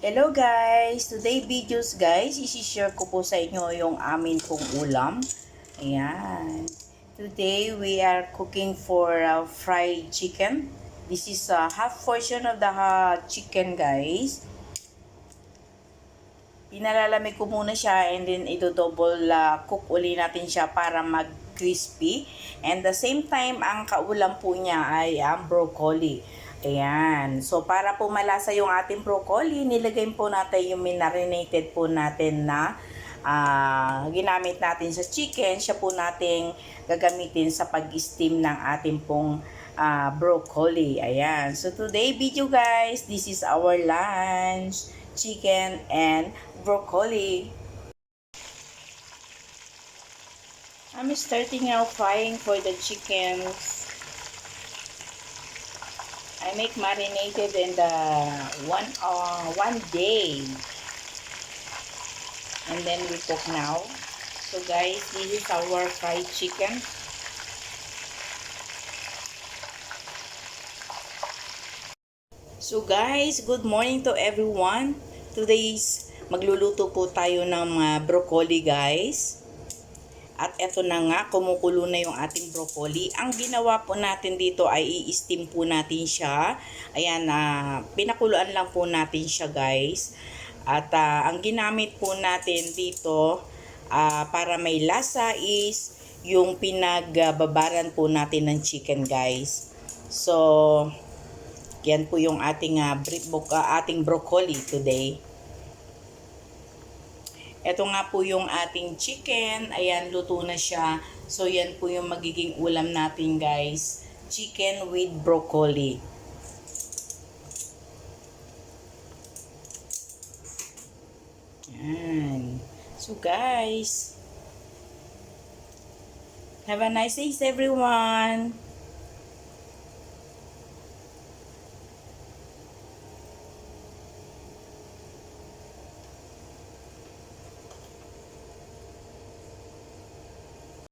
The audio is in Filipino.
Hello guys! Today videos guys, isi-share ko po sa inyo yung amin pong ulam. Ayan. Today we are cooking for uh, fried chicken. This is a half portion of the uh, chicken guys. Pinalalamig ko muna siya and then ito double uh, cook uli natin siya para mag crispy. And the same time, ang kaulam po niya ay ang broccoli. Ayan. So, para po malasa yung ating broccoli, nilagay po natin yung marinated po natin na ah, ginamit natin sa chicken. Siya po nating gagamitin sa pag-steam ng ating pong ah, broccoli. Ayan. So, today video guys, this is our lunch. Chicken and broccoli. I'm starting now frying for the chickens. I make marinated in the one uh, one day. And then we cook now. So guys, this is our fried chicken. So guys, good morning to everyone. Today's magluluto po tayo ng mga broccoli guys. At eto na nga, kumukulo na yung ating broccoli. Ang ginawa po natin dito ay i-steam po natin siya. Ayan, na pinakuluan lang po natin siya guys. At ah, ang ginamit po natin dito ah, para may lasa is yung pinagbabaran po natin ng chicken guys. So, yan po yung ating, ah, bri- bok- ah, ating broccoli today. Ito nga po yung ating chicken. Ayan, luto na siya. So, yan po yung magiging ulam natin, guys. Chicken with broccoli. Yan. So, guys, have a nice day, everyone.